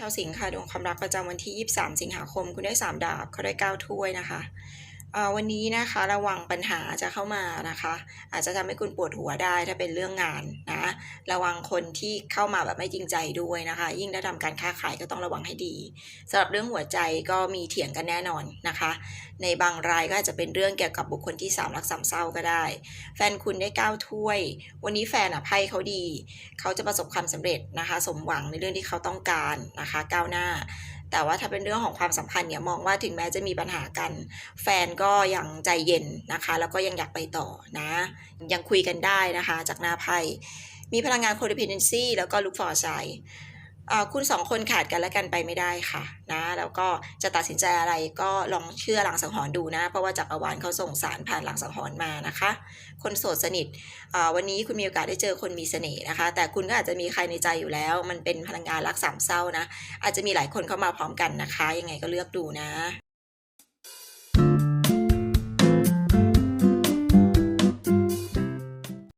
ชาวสิงห์ค่ะดวงความรักประจำวันที่ 23 สิงหาคม คุณได้ 3 ดาบเขาได้ 9 ถ้วยนะคะ วันนี้นะคะระวังปัญหาจะเข้ามานะคะ อาจจะทำให้คุณปวดหัวได้ถ้าเป็นเรื่องงานนะระวังคนที่เข้ามาแบบไม่จริงใจด้วยนะคะ ยิ่งถ้าทำการค้าขายก็ต้องระวังให้ดีสำหรับเรื่องหัวใจก็มีเถียงกันแน่นอนนะคะ ในบางรายก็อาจจะเป็นเรื่องเกี่ยวกับบุคคลที่สามรักสามเศร้าก็ได้ แฟนคุณได้9ถ้วย วันนี้แฟนอะไพ่เขาดี เขาจะประสบความสำเร็จนะคะ สมหวังในเรื่องที่เขาต้องการนะคะ ก้าวหน้า แต่ว่าถ้าเป็นเรื่องของความสัมพันธ์เนี่ยมองว่าถึงแม้จะมีปัญหากัน แฟนก็ยังใจเย็นนะคะ แล้วก็ยังอยากไปต่อนะ ยังคุยกันได้นะคะ จากหน้าไพ่มีพลังงาน codependency แล้วก็ look for ใจ คุณสองคนขาดกันและกันไปไม่ได้ค่ะนะแล้วก็จะตัดสินใจอะไรก็ลองเชื่อหลังสังหรณ์ดูนะ เพราะว่าจักรวาลเขาส่งสารผ่านหลังสังหรณ์มานะคะ คนโสดสนิทวันนี้คุณมีโอกาสได้เจอคนมีเสน่ห์นะคะ แต่คุณก็อาจจะมีใครในใจอยู่แล้ว มันเป็นพลังงานรักสามเศร้านะ อาจจะมีหลายคนเข้ามาพร้อมกันนะคะ ยังไงก็เลือกดูนะ